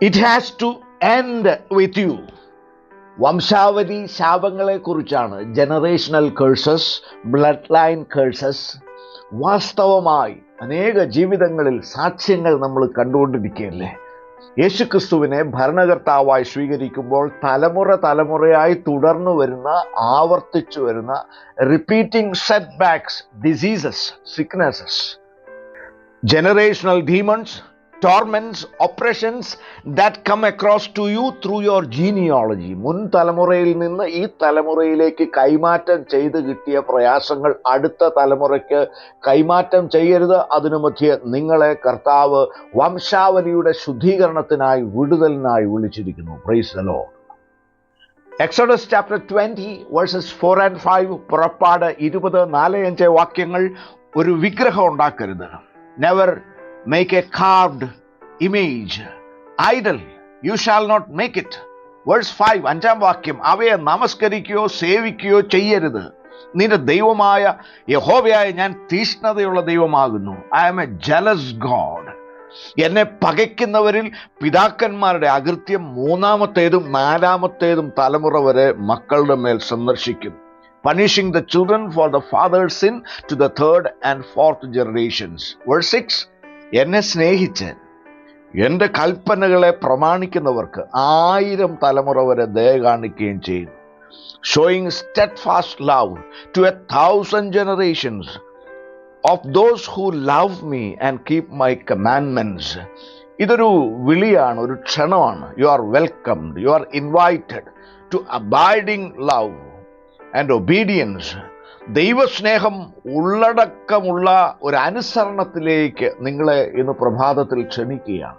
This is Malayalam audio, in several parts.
It has to end with you വംശാവലി ശാപങ്ങളെക്കുറിച്ചാണ് generational curses blood line curses വാസ്തവമായി അനേക ജീവിതങ്ങളിൽ സാക്ഷ്യങ്ങൾ നമ്മൾ കണ്ടുകൊണ്ടിരിക്കുകയല്ലേ? യേശുക്രിസ്തുവിനെ ഭരണകർത്താവായി സ്വീകരിക്കുമ്പോൾ തലമുറ തലമുറയായി തുടർന്നു വരുന്ന ആവർത്തിച്ചു വരുന്ന repeating setbacks diseases sicknesses generational demons, torments, operations that come across to you through your genealogy മുൻ തലമുറയിൽ നിന്ന് ഈ തലമുറയിലേക്ക് കൈമാറ്റം ചെയ്ത് കിട്ടിയ പ്രയാസങ്ങൾ അടുത്ത തലമുറയ്ക്ക് കൈമാറ്റം ചെയ്യരുത്. അതിനു മധ്യേ നിങ്ങളെ കർത്താവ് വംശാവലിയുടെ ശുദ്ധീകരണത്തിനായി വിടുതലിനായി വിളിച്ചിരിക്കുന്നു. Praise the Exodus chapter twenty verses four and five പുറപ്പാട് ഇരുപത് നാല് അഞ്ച് വാക്യങ്ങൾ ഒരു വിഗ്രഹം ഉണ്ടാക്കരുത്. Never make a carved image, idol, you shall not make it. Verse five അഞ്ചാം വാക്യം. അവയെ നമസ്കരിക്കുകയോ സേവിക്കുകയോ ചെയ്യരുത്. നിന്റെ ദൈവമായ യഹോവയായ ഞാൻ തീഷ്ണതയുള്ള ദൈവമാകുന്നു. I am a jealous God എന്നെ പകയ്ക്കുന്നവരിൽ പിതാക്കന്മാരുടെ അകൃത്യം മൂന്നാമത്തേതും നാലാമത്തേതും തലമുറ വരെ മക്കളുടെ മേൽ സന്ദർശിക്കും. Punishing the children for the fathers in to the third and fourth generations verse six എന്നെ സ്നേഹിച്ച് എന്റെ കൽപ്പനകളെ പ്രമാണിക്കുന്നവർക്ക് ആയിരം തലമുറ വരെ ദയ കാണിക്കുകയും ചെയ്യുന്നു. Showing steadfast love to a thousand generations of those who love me and keep my commandments ഇതൊരു വിളിയാണ് ഒരു ക്ഷണമാണ്. You are welcomed you are invited to abiding love and obedience ദൈവസ്നേഹം ഉള്ളടക്കമുള്ള ഒരു അനുസരണത്തിലേക്ക് നിങ്ങളെ ഇന്ന് പ്രഭാതത്തിൽ ക്ഷണിക്കുകയാണ്.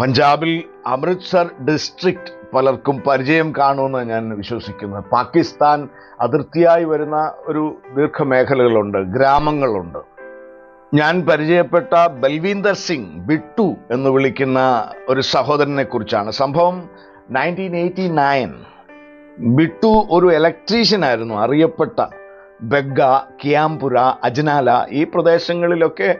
പഞ്ചാബിൽ അമൃത്സർ ഡിസ്ട്രിക്റ്റ് പലർക്കും പരിചയം കാണുമെന്ന് ഞാൻ വിശ്വസിക്കുന്നു. പാകിസ്ഥാൻ അതിർത്തിയായി വരുന്ന ഒരു ദീർഘമേഖലകളുണ്ട് ഗ്രാമങ്ങളുണ്ട്. ഞാൻ പരിചയപ്പെട്ട ബൽവീന്ദർ സിംഗ് ബിട്ടു എന്ന് വിളിക്കുന്ന ഒരു സഹോദരനെ കുറിച്ചാണ് സംഭവം നയന്റീൻ എയ്റ്റി നയൻ. ബിട്ടു ഒരു ഇലക്ട്രീഷ്യൻ ആയിരുന്നു അറിയപ്പെട്ട ബെഗ കിയാംപുര അജ്നാല ഈ പ്രദേശങ്ങളിലൊക്കെ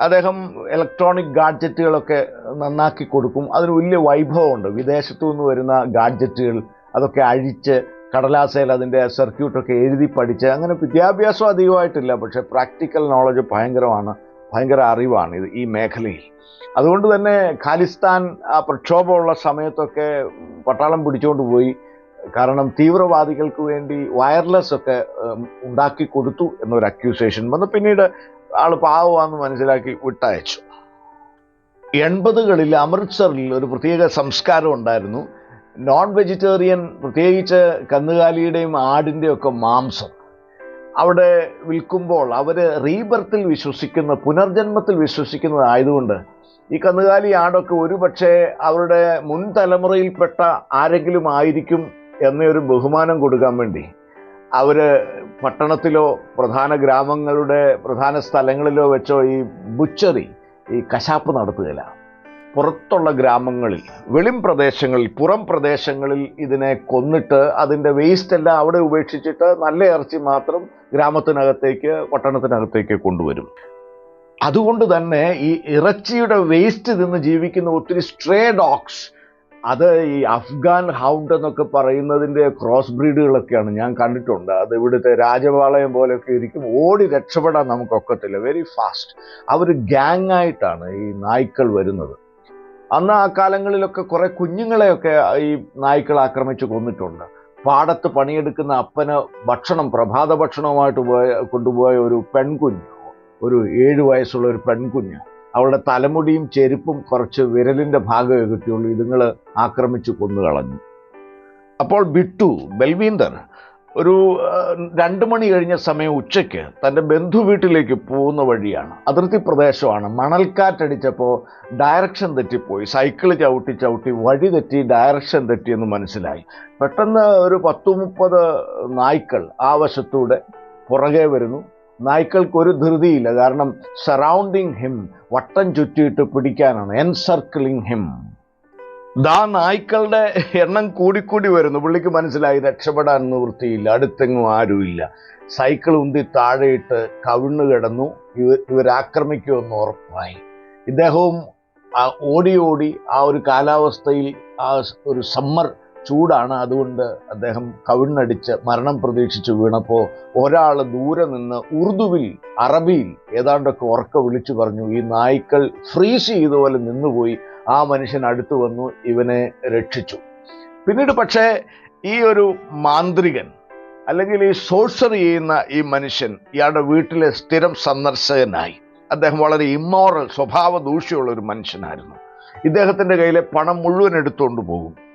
അദ്ദേഹം ഇലക്ട്രോണിക് ഗാഡ്ജറ്റുകളൊക്കെ നന്നാക്കി കൊടുക്കും. അതിന് വലിയ വൈഭവമുണ്ട്. വിദേശത്തു നിന്ന് വരുന്ന ഗാഡ്ജറ്റുകൾ അതൊക്കെ അഴിച്ച് കടലാസയിൽ അതിന്റെ സർക്യൂട്ടൊക്കെ എഴുതി പഠിച്ച് അങ്ങനെ വിദ്യാഭ്യാസം അധികമായിട്ടില്ല പക്ഷേ പ്രാക്ടിക്കൽ നോളജ് ഭയങ്കരമാണ് ഭയങ്കര അറിവാണ് ഇത് ഈ മേഖലയിൽ. അതുകൊണ്ട് തന്നെ ഖാലിസ്ഥാൻ ആ പ്രക്ഷോഭമുള്ള സമയത്തൊക്കെ പട്ടാളം പിടിച്ചുകൊണ്ട് പോയി. കാരണം തീവ്രവാദികൾക്ക് വേണ്ടി വയർലെസ് ഒക്കെ ഉണ്ടാക്കി കൊടുത്തു എന്നൊരു അക്യൂസേഷൻ വന്ന് പിന്നീട് ആൾ പാവമാണെന്ന് മനസ്സിലാക്കി വിട്ടയച്ചു. എൺപതുകളിൽ അമൃത്സറിൽ ഒരു പ്രത്യേക സംസ്കാരം ഉണ്ടായിരുന്നു. നോൺ വെജിറ്റേറിയൻ പ്രത്യേകിച്ച് കന്നുകാലിയുടെയും ആടിന്റെയും ഒക്കെ മാംസം. അവിടെ വിൽക്കുമ്പോൾ അവർ റീബർത്തിൽ വിശ്വസിക്കുന്ന പുനർജന്മത്തിൽ വിശ്വസിക്കുന്നതായതുകൊണ്ട് ഈ കന്നുകാലി ആടൊക്കെ ഒരുപക്ഷെ അവരുടെ മുൻ തലമുറയിൽപ്പെട്ട ആരെങ്കിലും ആയിരിക്കും എന്നൊരു ബഹുമാനം കൊടുക്കാൻ വേണ്ടി അവർ പട്ടണത്തിലോ പ്രധാന ഗ്രാമങ്ങളുടെ പ്രധാന സ്ഥലങ്ങളിലോ വെച്ചോ ഈ ബുച്ചറി ഈ കശാപ്പ് നടത്തുകയില്ല. പുറത്തുള്ള ഗ്രാമങ്ങളിൽ വെളിം പ്രദേശങ്ങളിൽ പുറം പ്രദേശങ്ങളിൽ ഇതിനെ കൊന്നിട്ട് അതിന്റെ വേസ്റ്റ് എല്ലാം അവിടെ ഉപേക്ഷിച്ചിട്ട് നല്ല ഇറച്ചി മാത്രം ഗ്രാമത്തിനകത്തേക്ക് പട്ടണത്തിനകത്തേക്ക് കൊണ്ടുവരും. അതുകൊണ്ട് തന്നെ ഈ ഇറച്ചിയുടെ വേസ്റ്റ് നിന്ന് ജീവിക്കുന്ന ഒത്തിരി സ്ട്രേ ഡോഗ്സ് അത് ഈ അഫ്ഗാൻ ഹൗണ്ട് എന്നൊക്കെ പറയുന്നതിന്റെ ക്രോസ് ബ്രീഡുകളൊക്കെയാണ്. ഞാൻ കണ്ടിട്ടുണ്ട്. അത് ഇവിടുത്തെ രാജപാളയം പോലെയൊക്കെ ഇരിക്കും. ഓടി രക്ഷപ്പെടാൻ നമുക്കൊക്കത്തില്ല. വെരി ഫാസ്റ്റ് അവർ ഗ്യാങ് ആയിട്ടാണ് ഈ നായ്ക്കൾ വരുന്നത്. അന്ന് ആ കാലങ്ങളിലൊക്കെ കുറെ കുഞ്ഞുങ്ങളെയൊക്കെ ഈ നായ്ക്കൾ ആക്രമിച്ച് കൊന്നിട്ടുണ്ട്. പാടത്ത് പണിയെടുക്കുന്ന അപ്പന് ഭക്ഷണം പ്രഭാത ഭക്ഷണവുമായിട്ട് പോയ കൊണ്ടുപോയ ഒരു പെൺകുഞ്ഞ് ഒരു ഏഴു വയസ്സുള്ള ഒരു പെൺകുഞ്ഞ് അവളുടെ തലമുടിയും ചെരുപ്പും കുറച്ച് വിരലിന്റെ ഭാഗമേ കിട്ടിയുള്ളൂ. ഇതുങ്ങൾ ആക്രമിച്ച് കൊന്നുകളഞ്ഞു. അപ്പോൾ ബിട്ടു ബൽവീന്ദർ ഒരു രണ്ട് മണി കഴിഞ്ഞ സമയം ഉച്ചയ്ക്ക് തന്റെ ബന്ധു വീട്ടിലേക്ക് പോകുന്ന വഴിയാണ്. അതിർത്തി പ്രദേശമാണ്. മണൽക്കാറ്റടിച്ചപ്പോൾ ഡയറക്ഷൻ തെറ്റിപ്പോയി. സൈക്കിൾ ചവിട്ടി ചവിട്ടി വഴി തെറ്റി ഡയറക്ഷൻ തെറ്റിയെന്ന് മനസ്സിലായി. പെട്ടെന്ന് ഒരു പത്തു മുപ്പത് നായ്ക്കൾ ആ വശത്തൂടെ പുറകെ വരുന്നു. നായ്ക്കൾക്ക് ഒരു ധൃതിയില്ല. കാരണം സറൗണ്ടിങ് ഹിം വട്ടം ചുറ്റിയിട്ട് പിടിക്കാനാണ് എൻസർക്കിളിങ് ഹിം ദാ നായ്ക്കളുടെ എണ്ണം കൂടിക്കൂടി വരുന്നു. പുള്ളിക്ക് മനസ്സിലായി രക്ഷപ്പെടാൻ നിവൃത്തിയില്ല അടുത്തെങ്ങും ആരുമില്ല. സൈക്കിൾ ഉന്തി താഴെയിട്ട് കവിണ്ണു കിടന്നു. ഇവർ ഇവരാക്രമിക്കുമെന്ന് ഉറപ്പായി. ഇദ്ദേഹവും ഓടി ഓടി ആ ഒരു കാലാവസ്ഥയിൽ ആ ഒരു സമ്മർ ചൂടാണ്. അതുകൊണ്ട് അദ്ദേഹം കവിണ്ണടിച്ച് മരണം പ്രതീക്ഷിച്ച് വീണപ്പോൾ ഒരാൾ ദൂരെ നിന്ന് ഉറുദുവിൽ അറബിയിൽ ഏതാണ്ടൊക്കെ ഉറക്ക വിളിച്ചു പറഞ്ഞു ഈ നായ്ക്കൾ ഫ്രീസ് ചെയ്ത പോലെ നിന്നുപോയി. ആ മനുഷ്യൻ അടുത്തു വന്നു ഇവനെ രക്ഷിച്ചു. പിന്നീട് പക്ഷേ ഈ ഒരു മാന്ത്രികൻ അല്ലെങ്കിൽ ഈ സോഴ്സറി ചെയ്യുന്ന ഈ മനുഷ്യൻ ഇയാളുടെ വീട്ടിലെ സ്ഥിരം സന്ദർശകനായി. അദ്ദേഹം വളരെ ഇമ്മോറൽ സ്വഭാവ ദൂഷ്യമുള്ള ഒരു മനുഷ്യനായിരുന്നു. ഇദ്ദേഹത്തിന്റെ കയ്യിലെ പണം മുഴുവൻ എടുത്തുകൊണ്ട് പോകും.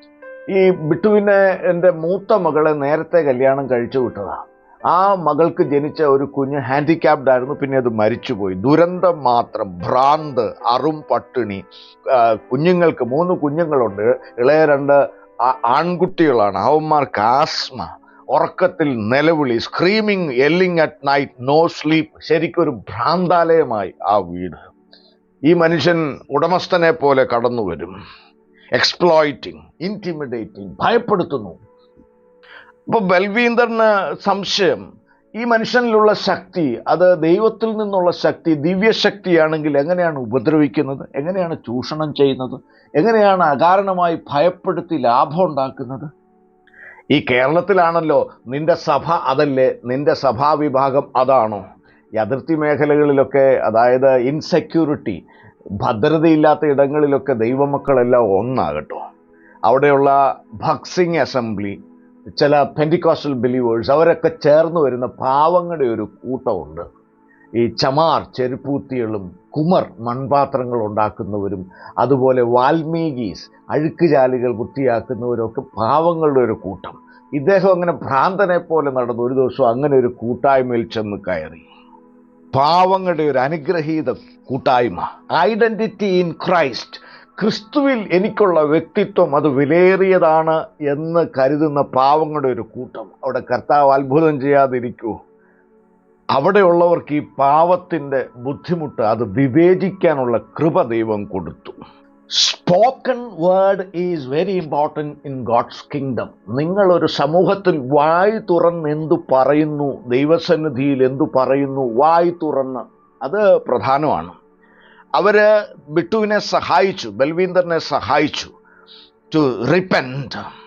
ഈ ബിട്ടുവിനെ എന്റെ മൂത്ത മകളെ നേരത്തെ കല്യാണം കഴിച്ചു വിട്ടതാണ് ആ മകൾക്ക് ജനിച്ച ഒരു കുഞ്ഞ് ഹാൻഡിക്യാപ്ഡ് ആയിരുന്നു പിന്നെ അത് മരിച്ചുപോയി. ദുരന്തം മാത്രം ഭ്രാന്ത് അറും പട്ടിണി കുഞ്ഞുങ്ങൾക്ക് മൂന്ന് കുഞ്ഞുങ്ങളുണ്ട്. ഇളയ രണ്ട് ആൺകുട്ടികളാണ്. അവന്മാർക്ക് ആസ്മ ഉറക്കത്തിൽ നിലവിളി screaming yelling at night no sleep ശരിക്കൊരു ഭ്രാന്താലയമായി ആ വീട്. ഈ മനുഷ്യൻ ഉടമസ്ഥനെ പോലെ കടന്നു വരും എക്സ്പ്ലോയിറ്റിംഗ് ഇന്റിമിഡേറ്റിംഗ് ഭയപ്പെടുത്തുന്നു. അപ്പോൾ ബൽവീന്ദറിന് സംശയം ഈ മനുഷ്യനിലുള്ള ശക്തി അത് ദൈവത്തിൽ നിന്നുള്ള ശക്തി ദിവ്യശക്തിയാണെങ്കിൽ എങ്ങനെയാണ് ഉപദ്രവിക്കുന്നത്? എങ്ങനെയാണ് ചൂഷണം ചെയ്യുന്നത്? എങ്ങനെയാണ് അകാരണമായി ഭയപ്പെടുത്തി ലാഭം ഉണ്ടാക്കുന്നത്? ഈ കേരളത്തിലാണല്ലോ നിന്റെ സഭ അതല്ലേ നിന്റെ സഭാവിഭാഗം അതാണോ? ഈ അതിർത്തി മേഖലകളിലൊക്കെ അതായത് ഇൻസെക്യൂരിറ്റി ഭദ്രതയില്ലാത്ത ഇടങ്ങളിലൊക്കെ ദൈവമക്കളെല്ലാം ഒന്നാകട്ടോ. അവിടെയുള്ള ഭക്സിംഗ് അസംബ്ലി ചില പെന്റിക്കോസ്റ്റൽ ബിലീവേഴ്സ് അവരൊക്കെ ചേർന്ന് വരുന്ന പാവങ്ങളുടെ ഒരു കൂട്ടമുണ്ട്. ഈ ചമാർ ചെരുപ്പൂത്തികളും കുമർ മൺപാത്രങ്ങൾ ഉണ്ടാക്കുന്നവരും അതുപോലെ വാൽമീകീസ് അഴുക്കുചാലുകൾ വൃത്തിയാക്കുന്നവരൊക്കെ പാവങ്ങളുടെ ഒരു കൂട്ടം. ഇദ്ദേഹം അങ്ങനെ ഭ്രാന്തനെ പോലെ നടന്നു ഒരു ദിവസം അങ്ങനെ ഒരു കൂട്ടായ്മയിൽ ചെന്ന് കയറി. പാവങ്ങളുടെ ഒരു അനുഗ്രഹീത കൂട്ടായ്മ. ഐഡന്റിറ്റി ഇൻ ക്രൈസ്റ്റ് ക്രിസ്തുവിൽ എനിക്കുള്ള വ്യക്തിത്വം അത് വിലയേറിയതാണ് എന്ന് കരുതുന്ന പാവങ്ങളുടെ ഒരു കൂട്ടം. അവിടെ കർത്താവ് അത്ഭുതം ചെയ്യാതിരിക്കൂ. അവിടെയുള്ളവർക്ക് ഈ പാവത്തിന്റെ ബുദ്ധിമുട്ട് അത് വിവേചിക്കാനുള്ള കൃപ ദൈവം കൊടുത്തു. Spoken word is very important in God's kingdom നിങ്ങളൊരു സമൂഹത്തിൽ വായ് തുറന്ന് എന്തു പറയുന്നു ദൈവസന്നിധിയിൽ എന്തു പറയുന്നു വായ് തുറന്ന് അത് പ്രധാനമാണ്. അവർ ബിട്ടുവിനെ സഹായിച്ചു ബൽവീന്ദറിനെ സഹായിച്ചു. ടു റിപ്പന്റ്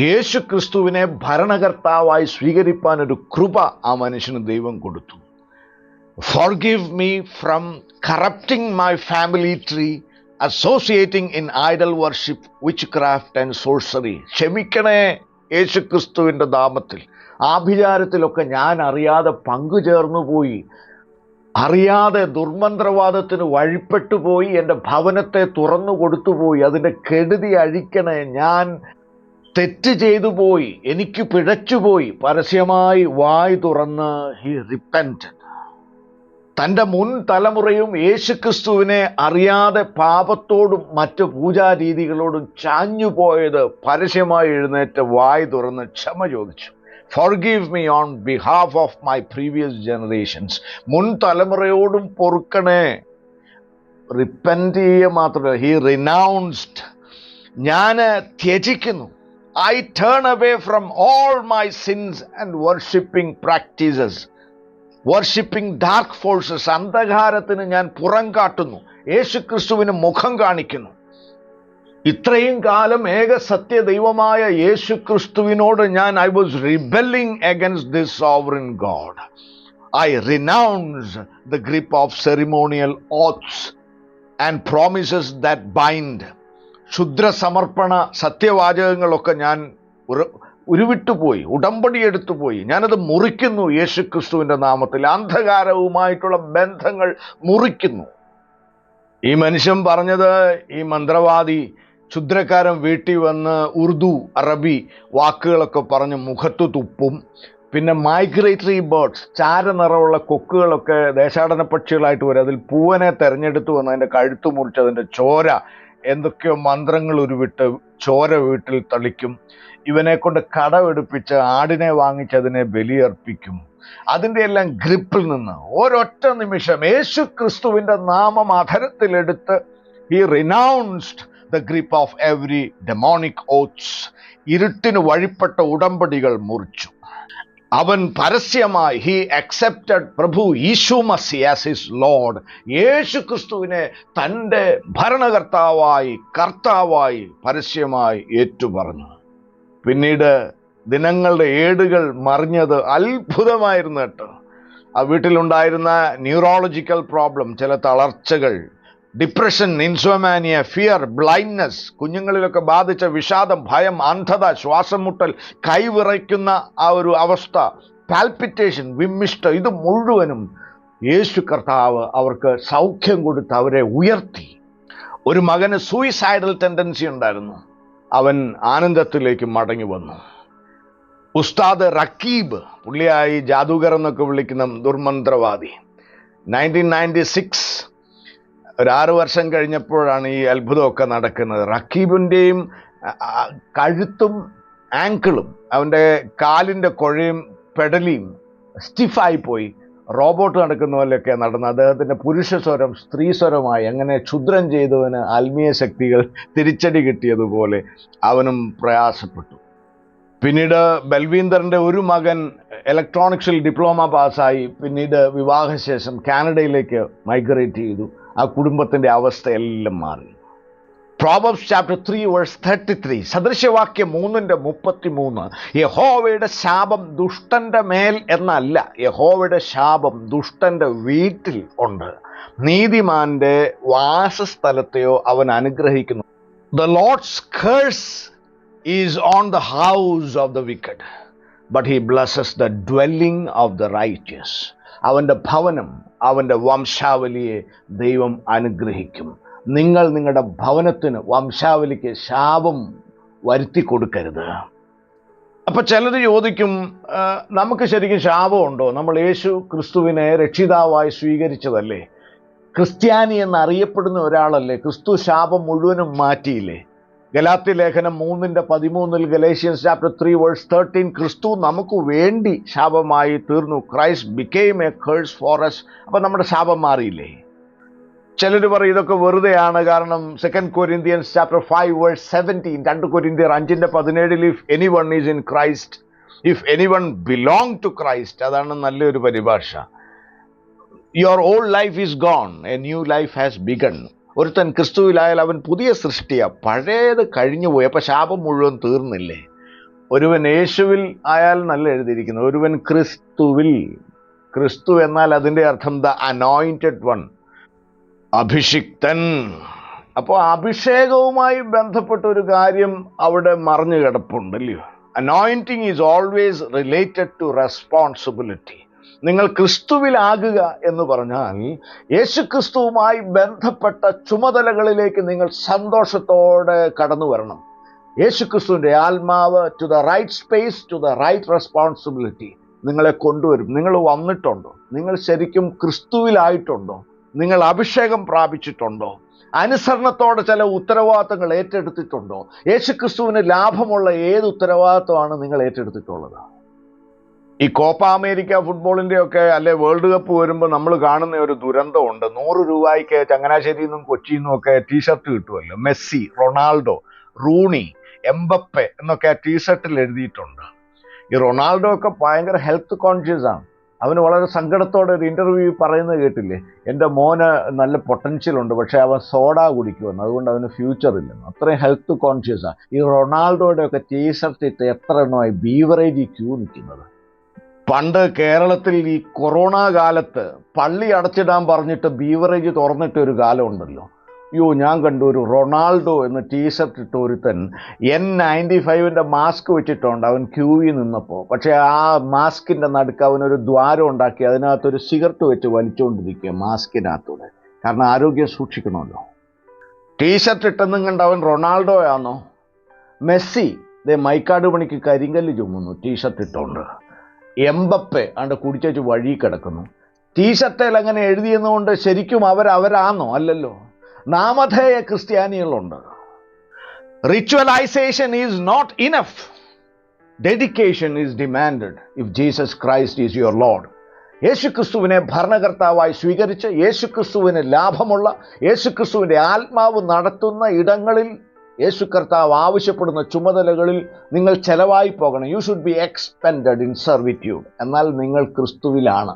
യേശു ക്രിസ്തുവിനെ ഭരണകർത്താവായി സ്വീകരിപ്പാൻ ഒരു കൃപ ആ മനുഷ്യന് ദൈവം കൊടുത്തു. Forgive me from corrupting my family tree associating in idol worship witchcraft and sorcery ക്ഷമിക്കണേ യേശു ക്രിസ്തുവിന്റെ നാമത്തിൽ. ആഭിചാരത്തിലൊക്കെ ഞാൻ അറിയാതെ പങ്കുചേർന്നു പോയി. അറിയാതെ ദുർമന്ത്രവാദത്തിന് വഴിപ്പെട്ടു പോയി എന്റെ ഭവനത്തെ തുറന്നു കൊടുത്തുപോയി അതിന്റെ കെടുതി അഴിക്കണേ ഞാൻ തെറ്റ് ചെയ്തു പോയി എനിക്ക് പിഴച്ചുപോയി പരസ്യമായി വായ് തുറന്ന് ഹി റിപ്പന്റ്. തന്റെ മുൻ തലമുറയും യേശുക്രിസ്തുവിനെ അറിയാതെ പാപത്തോടും മറ്റ് പൂജാരീതികളോടും ചാഞ്ഞുപോയത് പരസ്യമായി എഴുന്നേറ്റ് വായ് തുറന്ന് ക്ഷമ ചോദിച്ചു. Forgive me on behalf of my previous generations മുൻ തലമുറയോടും പൊറുക്കണേ. റിപ്പന്റ് ചെയ്യുക മാത്രമല്ല ഹി റിനൗൺസ്ഡ് ഞാൻ ത്യജിക്കുന്നു. I turn away from all my sins and worshipping practices worshipping dark forces അന്ധകാരത്തിന് ഞാൻ പുറം കാട്ടുന്നു. യേശുക്രിസ്തുവിന് മുഖം കാണിക്കുന്നു. ഇത്രയും കാലം ഏക സത്യ ദൈവമായ യേശു ക്രിസ്തുവിനോട് ഞാൻ I was rebelling against this sovereign God I renounce the grip of ceremonial oaths and promises that bind ക്ഷുദ്ര സമർപ്പണ സത്യവാചകങ്ങളൊക്കെ ഞാൻ ഉരുവിട്ടുപോയി ഉടമ്പടി എടുത്തുപോയി ഞാനത് മുറിക്കുന്നു യേശു ക്രിസ്തുവിന്റെ നാമത്തിൽ. അന്ധകാരവുമായിട്ടുള്ള ബന്ധങ്ങൾ മുറിക്കുന്നു. ഈ മനുഷ്യൻ പറഞ്ഞത് ഈ മന്ത്രവാദി ക്ഷുദ്രക്കാരൻ വീട്ടിൽ വന്ന് ഉറുദു അറബി വാക്കുകളൊക്കെ പറഞ്ഞ് മുഖത്തു തുപ്പും. പിന്നെ മൈഗ്രേറ്ററി ബേർഡ്സ് ചാരനിറമുള്ള കൊക്കുകളൊക്കെ ദേശാടന പക്ഷികളായിട്ട് വരും. അതിൽ പൂവനെ തെരഞ്ഞെടുത്തു വന്ന് അതിന്റെ കഴുത്ത് മുറിച്ച് അതിന്റെ ചോര എന്തൊക്കെയോ മന്ത്രങ്ങൾ ഉരുവിട്ട് ചോര വീട്ടിൽ തളിക്കും. ഇവനെ കൊണ്ട് കടമെടുപ്പിച്ച് ആടിനെ വാങ്ങിച്ചതിനെ ബലിയർപ്പിക്കും. അതിന്റെ എല്ലാം ഗ്രിപ്പിൽ നിന്ന് ഒരൊറ്റ നിമിഷം യേശു ക്രിസ്തുവിന്റെ നാമം അധരത്തിലെടുത്ത് he renounced the grip of every demonic oaths ഇരുട്ടിന് വഴിപ്പെട്ട ഉടമ്പടികൾ മുറിച്ചു. അവൻ പരസ്യമായി he accepted Prabhu Yesu Masih as his lord Yesu ക്രിസ്തുവിനെ തന്റെ ഭരണകർത്താവായി കർത്താവായി പരസ്യമായി ഏറ്റുപറഞ്ഞു. പിന്നീട് ദിനങ്ങളുടെ ഏടുകൾ മറിഞ്ഞത് അത്ഭുതമായിരുന്നു കേട്ടോ. ആ വീട്ടിലുണ്ടായിരുന്ന ന്യൂറോളജിക്കൽ പ്രോബ്ലം ചില തളർച്ചകൾ ഡിപ്രഷൻ ഇൻസോമാനിയ ഫിയർ ബ്ലൈൻഡ്നെസ് കുഞ്ഞുങ്ങളിലൊക്കെ ബാധിച്ച വിഷാദം ഭയം അന്ധത ശ്വാസം മുട്ടൽ കൈവിറയ്ക്കുന്ന ആ ഒരു അവസ്ഥ പാൽപിറ്റേഷൻ വിമ്മിഷ്ട ഇത് മുഴുവനും യേശു കർത്താവ് അവർക്ക് സൗഖ്യം കൊടുത്ത് അവരെ ഉയർത്തി. ഒരു മകന് സൂയിസൈഡൽ ടെൻഡൻസി ഉണ്ടായിരുന്നു. അവൻ ആനന്ദത്തിലേക്ക് മടങ്ങി വന്നു. ഉസ്താദ് റക്കീബ് പുള്ളിയായി ജാദൂഗർ എന്നൊക്കെ വിളിക്കുന്ന ദുർമന്ത്രവാദി നയന്റീൻ നയന്റി സിക്സ് ഒരു ആറ് വർഷം കഴിഞ്ഞപ്പോഴാണ് ഈ അത്ഭുതമൊക്കെ നടക്കുന്നത്. റക്കീബിന്റെയും കഴുത്തും ആങ്കിളും അവന്റെ കാലിന്റെ കുഴയും പെടലിയും സ്റ്റിഫായി പോയി. റോബോട്ട് നടക്കുന്ന പോലെയൊക്കെ നടന്ന് അദ്ദേഹത്തിന്റെ പുരുഷ സ്വരം സ്ത്രീ സ്വരമായി അങ്ങനെ ക്ഷുദ്രം ചെയ്തവന് ആത്മീയ ശക്തികൾ തിരിച്ചടി കിട്ടിയതുപോലെ അവനും പ്രയാസപ്പെട്ടു. പിന്നീട് ബൽവീന്ദറിന്റെ ഒരു മകൻ ഇലക്ട്രോണിക്സിൽ ഡിപ്ലോമ പാസ്സായി പിന്നീട് വിവാഹശേഷം കാനഡയിലേക്ക് മൈഗ്രേറ്റ് ചെയ്തു. ആ കുടുംബത്തിന്റെ അവസ്ഥയെല്ലാം മാറി. Proverbs chapter three verse thirty three സദൃശവാക്യം മൂന്നിന്റെ മുപ്പത്തി മൂന്ന് യഹോവയുടെ ശാപം ദുഷ്ടന്റെ മേൽ എന്നല്ല. യഹോവയുടെ ശാപം ദുഷ്ടന്റെ വീട്ടിൽ ഉണ്ട്. നീതിമാന്റെ വാസസ്ഥലത്തെയോ അവൻ അനുഗ്രഹിക്കുന്നു. The Lord's curse is on the house of the wicked but he blesses the dwelling of the righteous അവന്റെ ഭവനം അവന്റെ വംശാവലിയെ ദൈവം അനുഗ്രഹിക്കും. നിങ്ങൾ നിങ്ങളുടെ ഭവനത്തിന് വംശാവലിക്ക് ശാപം വരുത്തി കൊടുക്കരുത്. അപ്പൊ ചിലർ ചോദിക്കും നമുക്ക് ശരിക്കും ശാപമുണ്ടോ? നമ്മൾ യേശു ക്രിസ്തുവിനെ രക്ഷിതാവായി സ്വീകരിച്ചതല്ലേ? ക്രിസ്ത്യാനി എന്നറിയപ്പെടുന്ന ഒരാളല്ലേ? ക്രിസ്തു ശാപം മുഴുവനും മാറ്റിയില്ലേ? ഗലാത്തി ലേഖനം മൂന്നിന്റെ പതിമൂന്നിൽ Galatians chapter three verse thirteen ക്രിസ്തു നമുക്ക് വേണ്ടി ശാപമായി തീർന്നു. Christ became a curse for us അപ്പൊ നമ്മുടെ ശാപം മാറിയില്ലേ? ചിലർ പറയും ഇതൊക്കെ വെറുതെയാണ്. കാരണം second Corinthians chapter five verse seventeen രണ്ട് കൊരിന്ത്യർ അഞ്ചിന്റെ പതിനേഴിൽ if anyone is in Christ if anyone belong to Christ അതാണ് നല്ലൊരു പരിഭാഷ. Your old life is gone a new life has begun ഒരുത്തൻ ക്രിസ്തുവിലായാൽ അവൻ പുതിയ സൃഷ്ടിയാണ് പഴയത് കഴിഞ്ഞു പോയി. അപ്പം ശാപം മുഴുവൻ തീർന്നില്ലേ? ഒരുവൻ യേശുവിൽ ആയാൽ നല്ല എഴുതിയിരിക്കുന്നു. ഒരുവൻ ക്രിസ്തുവിൽ. ക്രിസ്തു എന്നാൽ അതിന്റെ അർത്ഥം ദ അനോയിന്റഡ് വൺ അഭിഷിക്തൻ. അപ്പോൾ അഭിഷേകവുമായി ബന്ധപ്പെട്ട ഒരു കാര്യം അവിടെ മറിഞ്ഞു കിടപ്പുണ്ടല്ലോ anointing is always related to responsibility നിങ്ങൾ ക്രിസ്തുവിലാകുക എന്ന് പറഞ്ഞാൽ യേശു ക്രിസ്തുവുമായി ബന്ധപ്പെട്ട ചുമതലകളിലേക്ക് നിങ്ങൾ സന്തോഷത്തോടെ കടന്നു വരണം. യേശു ക്രിസ്തുവിന്റെ ആത്മാവ് to the right space to the right responsibility നിങ്ങളെ കൊണ്ടുവരും. നിങ്ങൾ വന്നിട്ടുണ്ടോ? നിങ്ങൾ ശരിക്കും ക്രിസ്തുവിലായിട്ടുണ്ടോ? നിങ്ങൾ അഭിഷേകം പ്രാപിച്ചിട്ടുണ്ടോ? അനുസരണത്തോടെ ചില ഉത്തരവാദിത്തങ്ങൾ ഏറ്റെടുത്തിട്ടുണ്ടോ? യേശുക്രിസ്തുവിന് ലാഭമുള്ള ഏത് ഉത്തരവാദിത്വമാണ് നിങ്ങൾ ഏറ്റെടുത്തിട്ടുള്ളത്? ഈ കോപ്പ അമേരിക്ക ഫുട്ബോളിന്റെ ഒക്കെ അല്ലെ വേൾഡ് കപ്പ് വരുമ്പോൾ നമ്മൾ കാണുന്ന ഒരു ദുരന്തമുണ്ട് നൂറ് രൂപയ്ക്ക് ചങ്ങനാശ്ശേരിയിൽ നിന്നും കൊച്ചിയിൽ നിന്നും ഒക്കെ ടീഷർട്ട് കിട്ടുമല്ലോ മെസ്സി റൊണാൾഡോ റൂണി എംബപ്പെ എന്നൊക്കെ ആ ടീഷർട്ടിൽ എഴുതിയിട്ടുണ്ട്. ഈ റൊണാൾഡോ ഒക്കെ ഭയങ്കര ഹെൽത്ത് കോൺഷ്യസ് ആണ്. അവന് വളരെ സങ്കടത്തോടെ ഒരു ഇന്റർവ്യൂ പറയുന്നത് കേട്ടില്ലേ? എന്റെ മോന് നല്ല പൊട്ടൻഷ്യൽ ഉണ്ട് പക്ഷേ അവൻ സോഡ കുടിക്കുമെന്ന്. അതുകൊണ്ട് അവന് ഫ്യൂച്ചർ ഇല്ലെന്ന്. അത്രയും ഹെൽത്ത് കോൺഷ്യസ് ആണ് ഈ റൊണാൾഡോയുടെ ഒക്കെ ടീഷർട്ട് ഇട്ട് എത്ര എണ്ണമായി ബീവറേജ് ക്യൂ നിൽക്കുന്നത്? പണ്ട് കേരളത്തിൽ ഈ കൊറോണ കാലത്ത് പള്ളി അടച്ചിടാൻ പറഞ്ഞിട്ട് ബീവറേജ് തുറന്നിട്ട ഒരു കാലം ഉണ്ടല്ലോ. അയ്യോ ഞാൻ കണ്ടു ഒരു റൊണാൾഡോ എന്ന ടീഷർട്ട് ഇട്ട ഒരുത്തൻ എൻ നയന്റി ഫൈവിന്റെ മാസ്ക് വെച്ചിട്ടുണ്ട്. അവൻ ക്യൂവിൽ നിന്നപ്പോൾ പക്ഷേ ആ മാസ്കിന്റെ നടുക്ക് അവനൊരു ദ്വാരം ഉണ്ടാക്കി അതിനകത്തൊരു സിഗരറ്റ് വെച്ച് വലിച്ചുകൊണ്ടിരിക്കുക മാസ്കിനകത്തൂടെ. കാരണം ആരോഗ്യം സൂക്ഷിക്കണമല്ലോ. ടീഷർട്ട് ഇട്ടെന്നും കണ്ട അവൻ റൊണാൾഡോ ആണോ മെസ്സി ദേ മൈക്കാട് പണിക്ക് കരിങ്കല്ല് ചുമ്മുന്നു ടീഷർട്ട് ഇട്ടുകൊണ്ട് എംബപ്പെ ആണ്ട് കുടിച്ചു വഴി കിടക്കുന്നു. ടീഷർട്ടിൽ അങ്ങനെ എഴുതിയെന്നുകൊണ്ട് ശരിക്കും അവർ അവരാണോ അല്ലല്ലോ. നാമധേയ ക്രിസ്ത്യാനികളുണ്ട്. Ritualization is not enough dedication is demand if Jesus Christ is your Lord യേശുക്രിസ്തുവിനെ ഭരണകർത്താവായി സ്വീകരിച്ച് യേശുക്രിസ്തുവിന് ലാഭമുള്ള യേശുക്രിസ്തുവിന്റെ ആത്മാവ് നടത്തുന്ന ഇടങ്ങളിൽ യേശു കർത്താവ് ആവശ്യപ്പെടുന്ന ചുമതലകളിൽ നിങ്ങൾ ചെലവായി പോകണം. You should be expended in servitude എന്നാൽ നിങ്ങൾ ക്രിസ്തുവിലാണ്.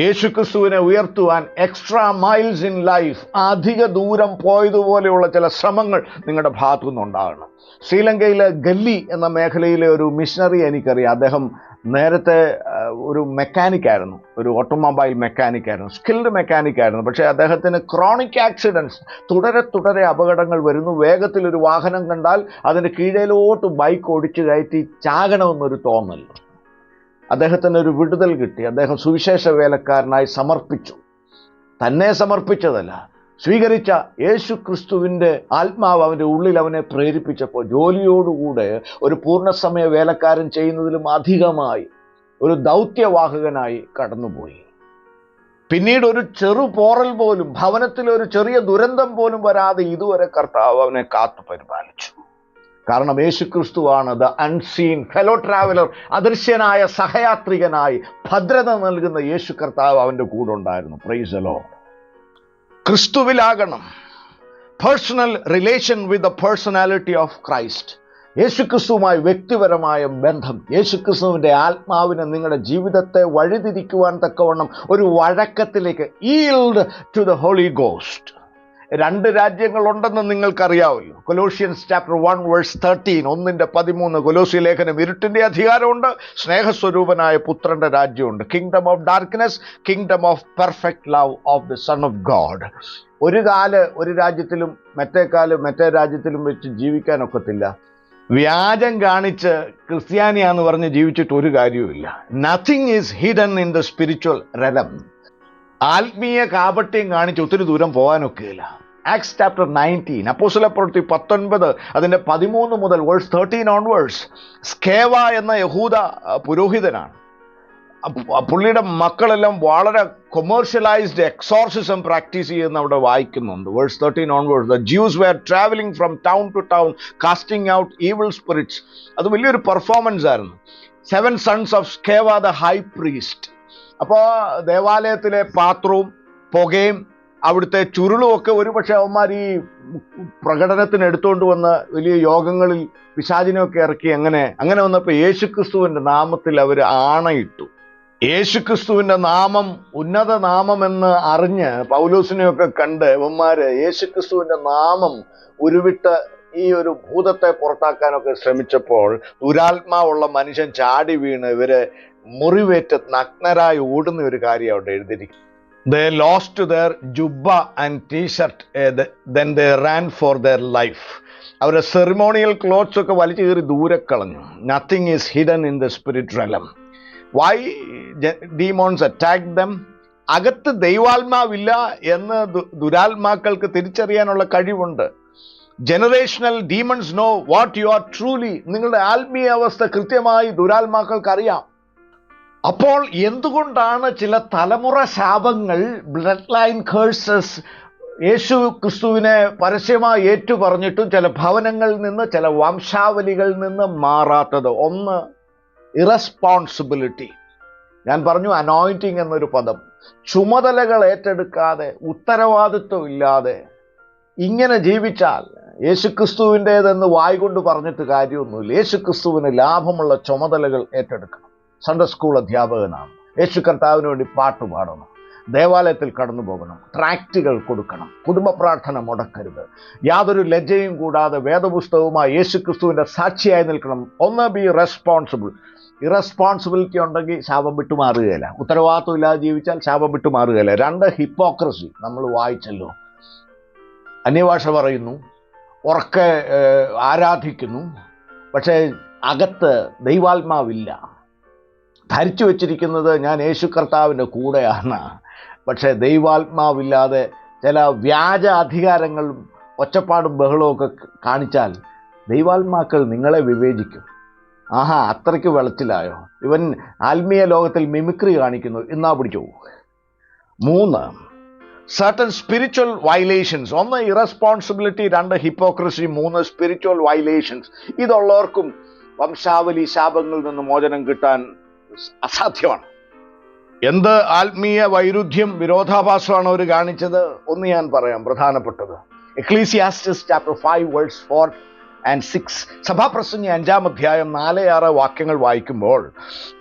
യേശു ക്രിസ്തുവിനെ ഉയർത്തുവാൻ എക്സ്ട്രാ മൈൽസ് ഇൻ ലൈഫ് അധിക ദൂരം പോയതുപോലെയുള്ള ചില ശ്രമങ്ങൾ നിങ്ങളുടെ ഭാഗത്തു നിന്നുണ്ടാകണം ശ്രീലങ്കയിലെ ഗല്ലി എന്ന മേഖലയിലെ ഒരു മിഷണറി എനിക്കറിയാം. അദ്ദേഹം നേരത്തെ ഒരു മെക്കാനിക് ആയിരുന്നു. ഒരു ഓട്ടോമൊബൈൽ മെക്കാനിക് ആയിരുന്നു. സ്കിൽഡ് മെക്കാനിക് ആയിരുന്നു. പക്ഷേ അദ്ദേഹത്തിന് ക്രോണിക് ആക്സിഡൻസ് തുടരെ തുടരെ അപകടങ്ങൾ വരുന്നു. വേഗത്തിൽ ഒരു വാഹനം കണ്ടാൽ അതിന്റെ കീഴിലോട്ട് ബൈക്ക് ഓടിച്ചു കയറ്റി ചാകണമെന്നൊരു തോന്നൽ. അദ്ദേഹത്തിന് ഒരു വിടുതൽ കിട്ടി. അദ്ദേഹം സുവിശേഷ വേലക്കാരനായി സമർപ്പിച്ചു. തന്നെ സമർപ്പിച്ചതല്ല. സ്വീകരിച്ച യേശു ക്രിസ്തുവിന്റെ ആത്മാവ് അവന്റെ ഉള്ളിൽ അവനെ പ്രേരിപ്പിച്ചപ്പോൾ ജോലിയോടുകൂടെ ഒരു പൂർണസമയ വേലക്കാരൻ ചെയ്യുന്നതിലും അധികമായി ഒരു ദൗത്യവാഹകനായി കടന്നുപോയി. പിന്നീട് ഒരു ചെറു പോറൽ പോലും ഭവനത്തിൽ ഒരു ചെറിയ ദുരന്തം പോലും വരാതെ ഇതുവരെ കർത്താവ് അവനെ കാത്തു പരിപാലിച്ചു. കാരണം യേശുക്രിസ്തുവാണ് ദ അൺസീൻ ഫെലോ ട്രാവലർ അദൃശ്യനായ സഹയാത്രികനായി ഭദ്രത നൽകുന്ന യേശു കർത്താവ് അവന്റെ കൂടെ ഉണ്ടായിരുന്നു. പ്രൈസലോ ക്രിസ്തുവിലാകണം. Personal relation with the personality of Christ യേശുക്രിസ്തുവുമായി വ്യക്തിപരമായ ബന്ധം. യേശുക്രിസ്തുവിന്റെ ആത്മാവിനെ നിങ്ങളുടെ ജീവിതത്തെ വഴിതിരിക്കുവാൻ തക്കവണ്ണം ഒരു വഴക്കത്തിലേക്ക് yield to the Holy Ghost രണ്ട് രാജ്യങ്ങളുണ്ടെന്ന് നിങ്ങൾക്കറിയാവല്ലോ. Colossians chapter one verse thirteen ഒന്നിന്റെ പതിമൂന്ന് കൊലോസി ലേഖനം ഇരുട്ടിന്റെ അധികാരമുണ്ട് സ്നേഹസ്വരൂപനായ പുത്രന്റെ രാജ്യമുണ്ട്. Kingdom of darkness kingdom of perfect love of the son of God ഒരു കാൽ ഒരു രാജ്യത്തിലും മറ്റേ കാൽ മറ്റേ രാജ്യത്തിലും വെച്ച് ജീവിക്കാനൊക്കത്തില്ല. വ്യാജം കാണിച്ച് ക്രിസ്ത്യാനിയാന്ന് പറഞ്ഞ് ജീവിച്ചിട്ട് ഒരു കാര്യവുമില്ല. Nothing is hidden in the spiritual realm ആത്മീയ കാപട്യം കാണിച്ച് ഒത്തിരി ദൂരം പോകാനൊക്കെയില്ല. ആക്സ് ചാപ്റ്റർ നയന്റീൻ അപ്പോസ്തല പ്രവൃത്തി പത്തൊൻപത് അതിന്റെ പതിമൂന്ന് മുതൽ വേഴ്സ് തേർട്ടീൻ ഓൺവേഴ്സ് സ്കേവ എന്ന യഹൂദ പുരോഹിതനാണ്. പുള്ളിയുടെ മക്കളെല്ലാം വളരെ കൊമേഴ്ഷ്യലൈസ്ഡ് എക്സോർസിസം പ്രാക്ടീസ് ചെയ്യുന്ന അവിടെ വായിക്കുന്നുണ്ട്. Verse thirteen onwards the Jews were travelling from town to town casting out evil spirits അത് വലിയൊരു പെർഫോമൻസ് ആയിരുന്നു. Seven sons of Sceva the high priest അപ്പോൾ ദേവാലയത്തിലെ പാത്രവും പുകയും അവിടുത്തെ ചുരുളുമൊക്കെ ഒരുപക്ഷെ അവന്മാർ ഈ പ്രകടനത്തിന് എടുത്തുകൊണ്ട് വന്ന് വലിയ യോഗങ്ങളിൽ പിശാചിനെയൊക്കെ ഇറക്കി അങ്ങനെ അങ്ങനെ വന്നപ്പോൾ യേശുക്രിസ്തുവിന്റെ നാമത്തിൽ അവർ ആണയിട്ടു. യേശുക്രിസ്തുവിന്റെ നാമം ഉന്നത നാമമെന്ന് അറിഞ്ഞ് പൗലോസിനെയൊക്കെ കണ്ട് ഇവന്മാർ യേശുക്രിസ്തുവിന്റെ നാമം ഉരുവിട്ട് ഈ ഒരു ഭൂതത്തെ പുറത്താക്കാനൊക്കെ ശ്രമിച്ചപ്പോൾ ദുരാത്മാവുള്ള മനുഷ്യൻ ചാടി വീണ് ഇവർ മുറിവേറ്റ് നഗ്നരായി ഓടുന്ന ഒരു കാര്യം അവിടെ എഴുതിയിരിക്കും they lost their jubba and T-shirt then they ran for their life അവരുടെ സെറിമോണിയൽ ക്ലോത്ത്സ് ഒക്കെ വലിച്ചു കയറി ദൂരെ കളഞ്ഞു. Nothing is hidden in the spirit realm why demons attack them അകത്ത് ദൈവാത്മാവില്ല എന്ന് ദുരാത്മാക്കൾക്ക് തിരിച്ചറിയാനുള്ള കഴിവുണ്ട്. Generational demons know what you are truly നിങ്ങളുടെ ആത്മീയ അവസ്ഥ കൃത്യമായി ദുരാത്മാക്കൾക്ക് അറിയാം. അപ്പോൾ എന്തുകൊണ്ടാണ് ചില തലമുറ ശാപങ്ങൾ ബ്ലഡ് ലൈൻ കേഴ്സസ് യേശു ക്രിസ്തുവിനെ പരസ്യമായി ഏറ്റു പറഞ്ഞിട്ടും ചില ഭവനങ്ങളിൽ നിന്ന് ചില വംശാവലികളിൽ നിന്ന് മാറാത്തത്? ഒന്ന് ഇറസ്പോൺസിബിലിറ്റി ഞാൻ പറഞ്ഞു അനോയിന്റിങ് എന്നൊരു പദം. ചുമതലകൾ ഏറ്റെടുക്കാതെ ഉത്തരവാദിത്വം ഇല്ലാതെ ഇങ്ങനെ ജീവിച്ചാൽ യേശുക്രിസ്തുവിന്റേതെന്ന് വായിക്കൊണ്ട് പറഞ്ഞിട്ട് കാര്യമൊന്നുമില്ല. യേശുക്രിസ്തുവിന് ലാഭമുള്ള ചുമതലകൾ ഏറ്റെടുക്കണം. സൺഡേ സ്കൂൾ അധ്യാപകനാണ്. യേശു കർത്താവിന് വേണ്ടി പാട്ട് പാടണം. ദേവാലയത്തിൽ കടന്നു പോകണം. ട്രാക്റ്റുകൾ കൊടുക്കണം. കുടുംബ പ്രാർത്ഥന മുടക്കരുത്. യാതൊരു ലജ്ജയും കൂടാതെ വേദപുസ്തകവുമായി യേശു ക്രിസ്തുവിന്റെ സാക്ഷിയായി നിൽക്കണം. ഒന്ന് ബി റെസ്പോൺസിബിൾ ഇറസ്പോൺസിബിലിറ്റി ഉണ്ടെങ്കിൽ ശാപം വിട്ടു മാറുകയില്ല ഉത്തരവാദിത്വമില്ലാതെ ജീവിച്ചാൽ ശാപം വിട്ടു മാറുകയില്ല രണ്ട് ഹിപ്പോക്രസി നമ്മൾ വായിച്ചല്ലോ. അന്യഭാഷ പറയുന്നു. ഉറക്കെ ആരാധിക്കുന്നു. പക്ഷേ അകത്ത് ദൈവാത്മാവില്ല. ധരിച്ചു വച്ചിരിക്കുന്നത് ഞാൻ യേശു കർത്താവിന്റെ കൂടെയാണ്. പക്ഷേ ദൈവാത്മാവില്ലാതെ ചില വ്യാജ അധികാരങ്ങളും ഒച്ചപ്പാടും ബഹളമൊക്കെ കാണിച്ചാൽ ദൈവാത്മാക്കൾ നിങ്ങളെ വിവേചിക്കും. ആഹാ അത്രയ്ക്ക് വെളച്ചിലായോ ഇവൻ ആത്മീയ ലോകത്തിൽ മിമിക്രി കാണിക്കുന്നു. എന്നാ പിടിച്ചു. മൂന്ന് സർട്ടൻ സ്പിരിച്വൽ വയലേഷൻസ് ഒന്ന് ഇറസ്പോൺസിബിലിറ്റി രണ്ട് ഹിപ്പോക്രസി മൂന്ന് സ്പിരിച്വൽ വയലേഷൻസ് ഇതുള്ളവർക്കും വംശാവലി ശാപങ്ങളിൽ നിന്ന് മോചനം കിട്ടാൻ അസാധ്യമാണ്. എന്ത് ആത്മീയ വൈരുദ്ധ്യം വിരോധാഭാസമാണ് അവർ കാണിച്ചത്? ഒന്ന് ഞാൻ പറയാം പ്രധാനപ്പെട്ടത്. Ecclesiastes chapter five verse four and six സഭാപ്രസംഗി അഞ്ചാം അധ്യായം നാല് ആറ് വാക്യങ്ങൾ വായിക്കുമ്പോൾ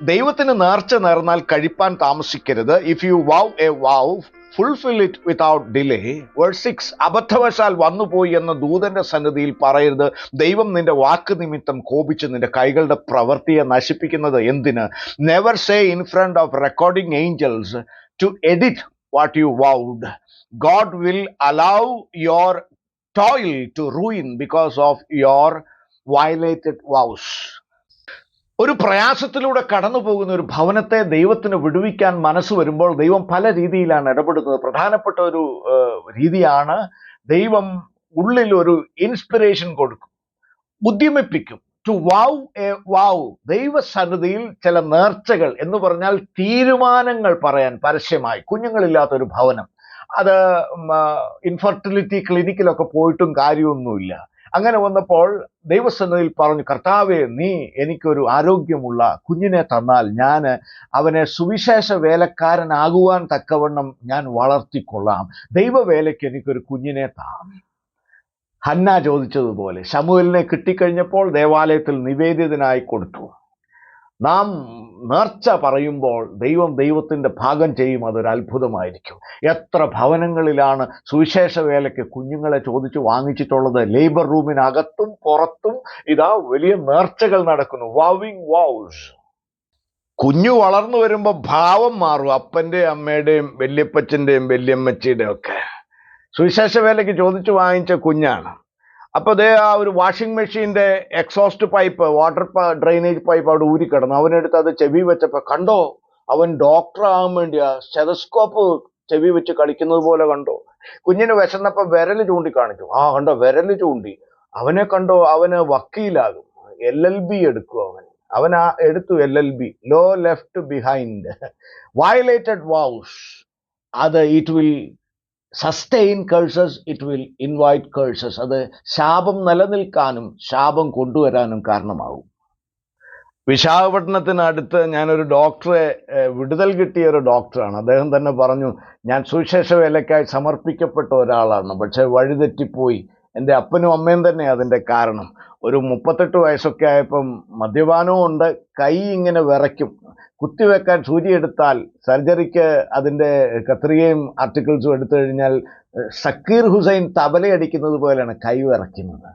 ദൈവത്തിന് നേർച്ച നേർന്നാൽ കഴിപ്പാൻ താമസിക്കരുത്. If you vow a vow fulfil it without delay verse six അബദ്ധവശാൽ വന്നുപോയി എന്ന ദൂതന്റെ സന്നിധിയിൽ പറയരുത്. ദൈവം നിന്റെ വാക്ക് നിമിത്തം കോപിച്ച് നിന്റെ കൈകളുടെ പ്രവൃത്തിയെ നശിപ്പിക്കുന്നത് എന്തിന്? Never say in front of recording angels to edit what you vowed God will allow your toil to ruin because of your violated vows. ഒരു പ്രയാസത്തിലൂടെ കടന്നു പോകുന്ന ഒരു ഭവനത്തെ ദൈവത്തിന് വിടുവിക്കാൻ മനസ്സ് വരുമ്പോൾ ദൈവം പല രീതിയിലാണ് ഇടപെടുന്നത്. പ്രധാനപ്പെട്ട ഒരു രീതിയാണ് ദൈവം ഉള്ളിൽ ഒരു ഇൻസ്പിറേഷൻ കൊടുക്കും. ഉദ്യമിപ്പിക്കും. ടു വാവ് എ വാവ് ദൈവസന്നിധിയിൽ ചില നേർച്ചകൾ എന്ന് പറഞ്ഞാൽ തീരുമാനങ്ങൾ പറയാൻ പരസ്യമായി. കുഞ്ഞുങ്ങളില്ലാത്തൊരു ഭവനം. അത് ഇൻഫെർട്ടിലിറ്റി ക്ലിനിക്കിലൊക്കെ പോയിട്ടും കാര്യമൊന്നുമില്ല. അങ്ങനെ വന്നപ്പോൾ ദൈവസന്നതിയിൽ പറഞ്ഞു കർത്താവെ നീ എനിക്കൊരു ആരോഗ്യമുള്ള കുഞ്ഞിനെ തന്നാൽ ഞാൻ അവനെ സുവിശേഷ വേലക്കാരനാകുവാൻ തക്കവണ്ണം ഞാൻ വളർത്തിക്കൊള്ളാം. ദൈവവേലയ്ക്ക് എനിക്കൊരു കുഞ്ഞിനെ താ. ഹന്ന ചോദിച്ചതുപോലെ ശമുവലിനെ കിട്ടിക്കഴിഞ്ഞപ്പോൾ ദേവാലയത്തിൽ നിവേദിതനായി കൊടുത്തു. നാം നേർച്ച പറയുമ്പോൾ ദൈവം ദൈവത്തിന്റെ ഭാഗം ചെയ്യും അതൊരു അത്ഭുതമായിരിക്കും. എത്ര ഭവനങ്ങളിലാണ് സുവിശേഷ വേലയ്ക്ക് കുഞ്ഞുങ്ങളെ ചോദിച്ച് വാങ്ങിച്ചിട്ടുള്ളത്? ലേബർ റൂമിനകത്തും പുറത്തും ഇതാ വലിയ നേർച്ചകൾ നടക്കുന്നു. വാവിങ് വാവ്സ് കുഞ്ഞു വളർന്നു വരുമ്പോൾ ഭാവം മാറും അപ്പന്റെ അമ്മയുടെയും വല്യപ്പച്ചന്റെയും വല്യമ്മച്ചിയുടെയും ഒക്കെ. സുവിശേഷ വേലയ്ക്ക് ചോദിച്ചു വാങ്ങിച്ച കുഞ്ഞാണ്. അപ്പോൾ അതേ ആ ഒരു വാഷിംഗ് മെഷീന്റെ exhaust pipe water drainage pipe അവിടെ ഊരിക്കിടന്നു. അവനെടുത്ത് അത് ചെവി വെച്ചപ്പോൾ കണ്ടോ? അവൻ ഡോക്ടർ ആകാൻ വേണ്ടിയാ സ്റ്റെതസ്കോപ്പ് ചെവി വെച്ച് കളിക്കുന്നത് പോലെ കണ്ടോ? കുഞ്ഞിന് വിശന്നപ്പോൾ വിരൽ ചൂണ്ടിക്കാണിച്ചു ആ കണ്ടോ? വിരൽ ചൂണ്ടി. അവനെ കണ്ടോ? അവന് വക്കീലാകും. എൽ എൽ ബി എടുക്കും അവൻ. അവൻ ആ എടുത്തു L L B low left behind violated vows അത് it will sustain curses it will invite curses അത് ശാപം നിലനിൽക്കാനും ശാപം കൊണ്ടുവരാനും കാരണമാകും. വിശാഖപട്ടണത്തിനടുത്ത് ഞാനൊരു ഡോക്ടറെ വിടുതൽ കിട്ടിയ ഒരു ഡോക്ടറാണ് അദ്ദേഹം തന്നെ പറഞ്ഞു ഞാൻ സുവിശേഷ വേലയ്ക്കായി സമർപ്പിക്കപ്പെട്ട ഒരാളാണ്. പക്ഷേ വഴിതെറ്റിപ്പോയി. എന്റെ അപ്പനും അമ്മയും തന്നെ അതിന്റെ കാരണം. ഒരു മുപ്പത്തെട്ട് വയസ്സൊക്കെ ആയപ്പം മദ്യപാനവും ഉണ്ട്. കൈ ഇങ്ങനെ വിറയ്ക്കും. കുത്തിവെക്കാൻ സൂചിയെടുത്താൽ സർജറിക്ക് അതിന്റെ കത്രികയും ആർട്ടിക്കിൾസും എടുത്തു കഴിഞ്ഞാൽ ഷക്കീർ ഹുസൈൻ തബലയടിക്കുന്നത് പോലെയാണ് കൈ വിറയ്ക്കുന്നത്.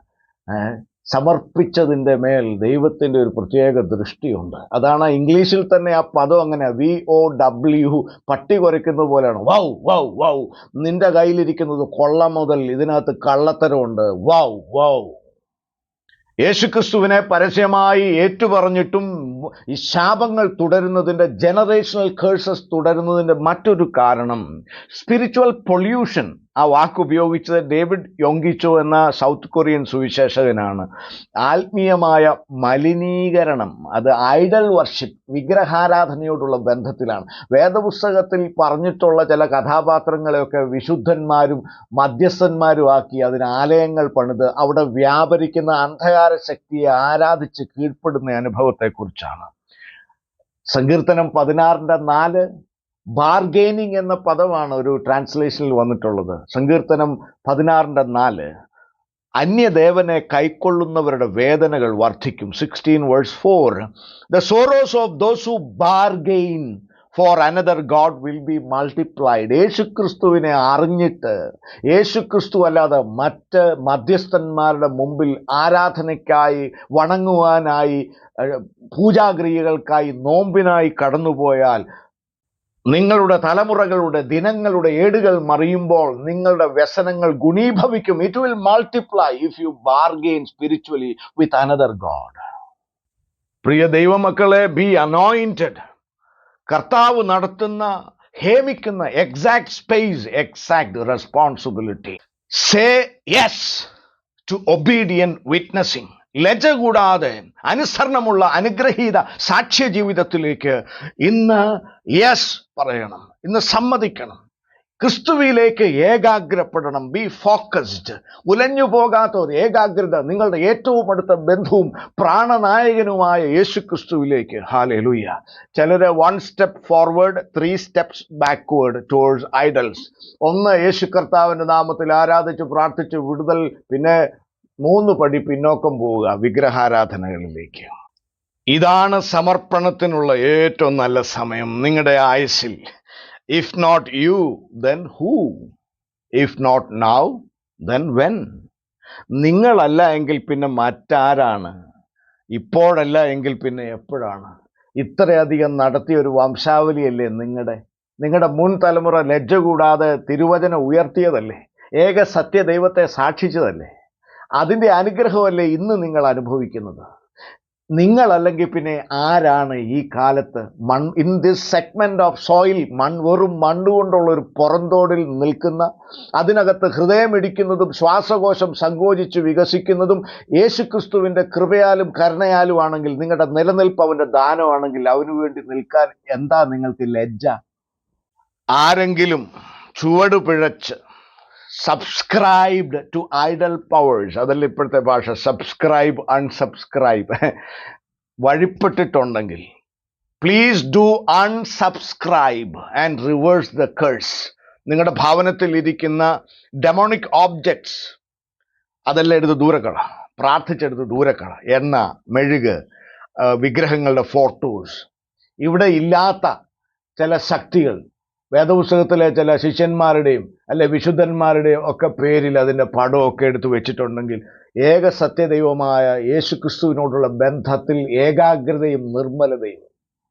ഏഹ്, സമർപ്പിച്ചതിന്റെ മേൽ ദൈവത്തിന്റെ ഒരു പ്രത്യേക ദൃഷ്ടിയുണ്ട്. അതാണ് ഇംഗ്ലീഷിൽ തന്നെ ആ പദം അങ്ങനെ വി ഒ ഡബ്ല്യു പട്ടി കുരയ്ക്കുന്നത് പോലെയാണ്. Vow vow vow. നിന്റെ കയ്യിലിരിക്കുന്നത് കൊള്ള മുതൽ ഇതിനകത്ത് കള്ളത്തരമുണ്ട്. Vow vow. യേശുക്രിസ്തുവിനെ പരസ്യമായി ഏറ്റുപറഞ്ഞിട്ടും ഈ ശാപങ്ങൾ തുടരുന്നതിന്റെ ജനറേഷണൽ കേഴ്സസ് തുടരുന്നതിന്റെ മറ്റൊരു കാരണം സ്പിരിച്വൽ പൊല്യൂഷൻ ആ വാക്ക് ഉപയോഗിച്ചത് ഡേവിഡ് യോങ്കിച്ചോ എന്ന സൗത്ത് കൊറിയൻ സുവിശേഷകനാണ്. ആത്മീയമായ മലിനീകരണം അത് ഐഡൽ വർഷിപ്പ് വിഗ്രഹാരാധനയോടുള്ള ബന്ധത്തിലാണ്. വേദപുസ്തകത്തിൽ പറഞ്ഞിട്ടുള്ള ചില കഥാപാത്രങ്ങളെയൊക്കെ വിശുദ്ധന്മാരും മധ്യസ്ഥന്മാരും ആക്കി അതിന് ആലയങ്ങൾ പണിത് അവിടെ വ്യാപരിക്കുന്ന അന്ധകാര ശക്തിയെ ആരാധിച്ച് കീഴ്പ്പെടുന്ന അനുഭവത്തെക്കുറിച്ചാണ്. സങ്കീർത്തനം പതിനാറിന്റെ നാല് ബാർഗെയിനിങ് എന്ന പദമാണ് ഒരു ട്രാൻസ്ലേഷനിൽ വന്നിട്ടുള്ളത്. സങ്കീർത്തനം പതിനാറിന്റെ നാല്. അന്യദേവനെ കൈക്കൊള്ളുന്നവരുടെ വേദനകൾ വർദ്ധിക്കും sixteen verse four the sorrows of those who bargain for another god will be multiplied യേശുക്രിസ്തുവിനെ അറിഞ്ഞിട്ട് യേശുക്രിസ്തു അല്ലാതെ മറ്റ് മധ്യസ്ഥന്മാരുടെ മുമ്പിൽ ആരാധനയ്ക്കായി വണങ്ങുവാനായി ഏഹ്, പൂജാക്രിയകൾക്കായി നോമ്പിനായി കടന്നുപോയാൽ നിങ്ങളുടെ തലമുറകളുടെ ദിനങ്ങളുടെ ഏടുകൾ മറിയുമ്പോൾ നിങ്ങളുടെ വ്യസനങ്ങൾ ഗുണീഭവിക്കും. It will multiply if you bargain spiritually with another god പ്രിയ ദൈവമക്കളെ ബി അനോയിന്റഡ് കർത്താവ് നടത്തുന്ന ഹേമിക്കുന്ന exact space exact responsibility say yes to obedient witnessing ലജ കൂടാതെ അനുസരണമുള്ള അനുഗ്രഹീത സാക്ഷ്യ ജീവിതത്തിലേക്ക് ഇന്ന് യെസ് പറയണം. ഇന്ന് സമ്മതിക്കണം. ക്രിസ്തുവിലേക്ക് ഏകാഗ്രപ്പെടണം. ബി ഫോക്കസ്ഡ് ഉലഞ്ഞു പോകാത്ത ഒരു ഏകാഗ്രത നിങ്ങളുടെ ഏറ്റവും അടുത്ത ബന്ധുവും പ്രാണനായകനുമായ യേശു ക്രിസ്തുവിലേക്ക് ഹാലലുയ്യ ചിലര് one step forward three steps backward towards idols ഒന്ന് യേശു കർത്താവിന്റെ നാമത്തിൽ ആരാധിച്ച് പ്രാർത്ഥിച്ച് വിടുതൽ പിന്നെ മൂന്ന് പടി പിന്നോക്കം പോവുക വിഗ്രഹാരാധനകളിലേക്ക്. ഇതാണ് സമർപ്പണത്തിനുള്ള ഏറ്റവും നല്ല സമയം നിങ്ങളുടെ ആയുസിൽ if not you then who if not now then when നിങ്ങളല്ല എങ്കിൽ പിന്നെ മറ്റാരാണ്? ഇപ്പോഴല്ല എങ്കിൽ പിന്നെ എപ്പോഴാണ്? ഇത്രയധികം നടത്തിയ ഒരു വംശാവലിയല്ലേ നിങ്ങളുടെ നിങ്ങളുടെ മുൻ തലമുറ ലജ്ജ കൂടാതെ തിരുവചന ഉയർത്തിയതല്ലേ? ഏക സത്യദൈവത്തെ സാക്ഷിച്ചതല്ലേ? അതിന്റെ അനുഗ്രഹമല്ലേ ഇന്ന് നിങ്ങൾ അനുഭവിക്കുന്നത്? നിങ്ങൾ അല്ലെങ്കിൽ പിന്നെ ആരാണ് ഈ കാലത്ത് മൺ in this segment of soil മൺ വെറും മണ്ണുകൊണ്ടുള്ള ഒരു പുറന്തോടിൽ നിൽക്കുന്ന അതിനകത്ത് ഹൃദയമിടിക്കുന്നതും ശ്വാസകോശം സങ്കോചിച്ച് വികസിക്കുന്നതും യേശുക്രിസ്തുവിന്റെ കൃപയാലും കരുണയാലും ആണെങ്കിൽ നിങ്ങളുടെ നിലനിൽപ്പ് അവന്റെ ദാനമാണെങ്കിൽ അവന് വേണ്ടി നിൽക്കാൻ എന്താ നിങ്ങൾക്ക് ലജ്ജ? ആരെങ്കിലും ചുവട് പിഴച്ച് സബ്സ്ക്രൈബ്ഡ് ടു ഐഡൽ പവേഴ്സ് അതല്ല ഇപ്പോഴത്തെ ഭാഷ? Subscribe unsubscribe വഴിപ്പെട്ടിട്ടുണ്ടെങ്കിൽ please do unsubscribe and reverse the curse നിങ്ങളുടെ ഭവനത്തിൽ ഇരിക്കുന്ന ഡെമോണിക് ഓബ്ജക്ട്സ് അതെല്ലാം എടുത്ത് ദൂരക്കള പ്രാർത്ഥിച്ചെടുത്ത് ദൂരക്കള എണ്ണ മെഴുക് വിഗ്രഹങ്ങളുടെ ഫോട്ടോസ് ഇവിടെ ഇല്ലാത്ത ചില ശക്തികൾ വേദപുസ്തകത്തിലെ ചില ശിഷ്യന്മാരുടെയും അല്ലെ വിശുദ്ധന്മാരുടെയും ഒക്കെ പേരിൽ അതിന്റെ പടമൊക്കെ എടുത്ത് വെച്ചിട്ടുണ്ടെങ്കിൽ ഏക സത്യദൈവമായ യേശു ക്രിസ്തുവിനോടുള്ള ബന്ധത്തിൽ ഏകാഗ്രതയും നിർമ്മലതയും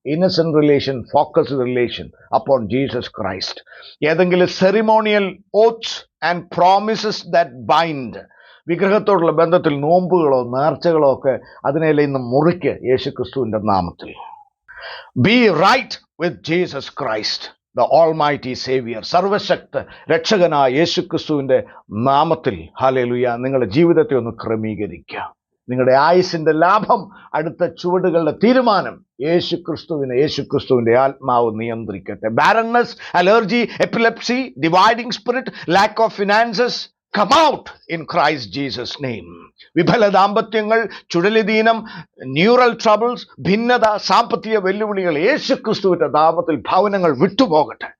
innocent relation focused relation upon Jesus Christ ഏതെങ്കിലും ceremonial oaths and promises that bind വിഗ്രഹത്തോടുള്ള ബന്ധത്തിൽ നോമ്പുകളോ നേർച്ചകളോ ഒക്കെ അതിനെല്ലാം ഇന്ന് മുറിക്ക് യേശു ക്രിസ്തുവിന്റെ നാമത്തിൽ. Be right with Jesus Christ the almighty saviour സർവശക്ത രക്ഷകനായ യേശു ക്രിസ്തുവിന്റെ നാമത്തിൽ ഹാലലുയ നിങ്ങളുടെ ജീവിതത്തെ ഒന്ന് ക്രമീകരിക്കുക. നിങ്ങളുടെ ആയുസിന്റെ ലാഭം അടുത്ത ചുവടുകളുടെ തീരുമാനം യേശു ക്രിസ്തുവിനെ യേശു ക്രിസ്തുവിന്റെ ആത്മാവ് നിയന്ത്രിക്കട്ടെ. Barrens allergy epilepsy dividing spirit lack of finances come out in Christ Jesus name വിഫല ദാമ്പത്യങ്ങൾ ചുഴലിദീനം ന്യൂറൽ ട്രബിൾസ് ഭിന്നത സാമ്പത്തിക വെല്ലുവിളികൾ യേശു ക്രിസ്തുവിന്റെ നാമത്തിൽ ഭവനങ്ങൾ വിട്ടുപോകട്ടെ.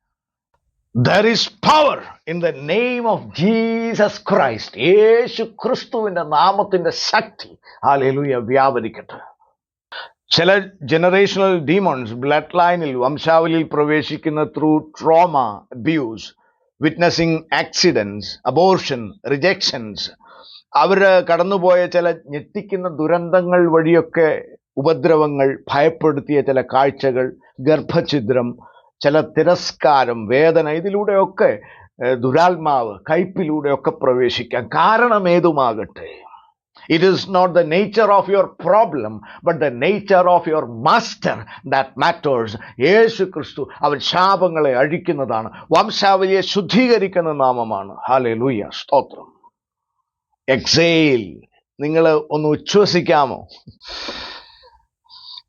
There is power in the name of Jesus Christ യേശു ക്രിസ്തുവിന്റെ നാമത്തിന്റെ ശക്തി. ആ ഹാലേലൂയ വ്യാപരിക്കട്ടെ. ചില ജനറേഷണൽ ഡീമോൺസ് ബ്ലഡ് ലൈനിൽ വംശാവലിയിൽ പ്രവേശിക്കുന്ന through trauma abuse witnessing accidents abortion rejections അവർ കടന്നുപോയ ചില ഞെട്ടിക്കുന്ന ദുരന്തങ്ങൾ വഴിയൊക്കെ ഉപദ്രവങ്ങൾ ഭയപ്പെടുത്തിയ ചില കാഴ്ചകൾ ഗർഭഛിദ്രം ചില തിരസ്കാരം വേദന ഇതിലൂടെയൊക്കെ ദുരാത്മാവ് കയ്പിലൂടെയൊക്കെ പ്രവേശിക്കാം കാരണം ഏതുമാകട്ടെ is not the nature of your problem, but the nature of your master that matters. യേശു ക്രിസ്തു അവൻ ശാപങ്ങളെ അഴിക്കുന്നതാണ്. വംശാവലിയെ ശുദ്ധീകരിക്കുന്ന നാമമാണ്. ഹാലെ ലൂയ സ്തോത്രം. എക്സെയിൽ നിങ്ങൾ ഒന്ന് ഉച്ഛ്വസിക്കാമോ?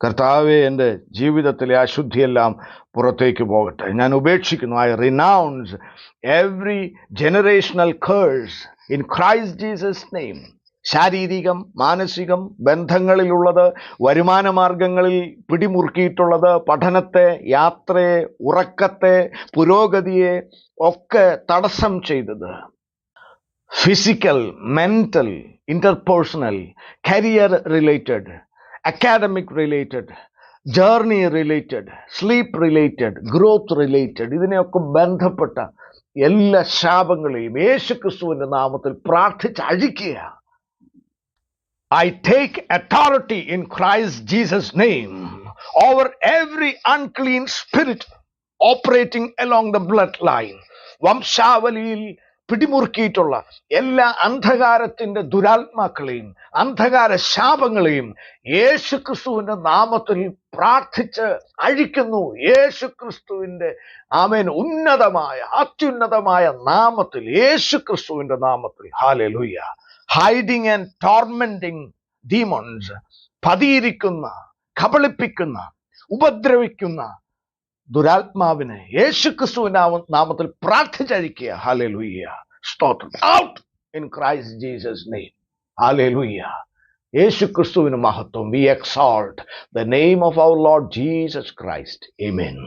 കർത്താവെ എന്റെ ജീവിതത്തിലെ ആ ശുദ്ധിയെല്ലാം പുറത്തേക്ക് പോകട്ടെ. ഞാൻ ഉപേക്ഷിക്കുന്നു. I renounce every generational curse in Christ Jesus name ശാരീരികം മാനസികം ബന്ധങ്ങളിലുള്ളത് വരുമാന മാർഗങ്ങളിൽ പിടിമുറുക്കിയിട്ടുള്ളത് പഠനത്തെ യാത്രയെ ഉറക്കത്തെ പുരോഗതിയെ ഒക്കെ തടസ്സം ചെയ്തത്. Physical mental interpersonal career related academic related journey related sleep related growth related ഇതിനെയൊക്കെ ബന്ധപ്പെട്ട എല്ലാ ശാപങ്ങളെയും യേശു ക്രിസ്തുവിന്റെ നാമത്തിൽ പ്രാർത്ഥിച്ച് അഴിക്കുക I take authority in Christ Jesus' name over every unclean spirit operating along the bloodline. വംശാവലിയിൽ പിടിമുറുക്കിയിട്ടുള്ള എല്ലാ അന്ധകാരത്തിന്റെ ദുരാത്മാക്കളെയും അന്ധകാര ശാപങ്ങളെയും യേശു ക്രിസ്തുവിന്റെ നാമത്തിൽ പ്രാർത്ഥിച്ച് അഴിക്കുന്നു. യേശു ക്രിസ്തുവിന്റെ ആമേൻ ഉന്നതമായ അത്യുന്നതമായ നാമത്തിൽ യേശു ക്രിസ്തുവിന്റെ നാമത്തിൽ. ഹാലലുയ്യ ഹൈഡിങ് ആൻഡ് ടോർമെന്റിങ് ഡീമോൺസ് പതിയിരിക്കുന്ന കബളിപ്പിക്കുന്ന ഉപദ്രവിക്കുന്ന ദുരാത്മാവിനെ യേശു ക്രിസ്തുവിനാവ് നാമത്തിൽ പ്രാർത്ഥിച്ചഴിക്കുക. ഹാലലുയ്യ സ്തോത്രം. Out in Christ Jesus name ഹാലലുയ്യ യേശു ക്രിസ്തുവിന് മഹത്വം. We exalt the name of our lord Jesus Christ amen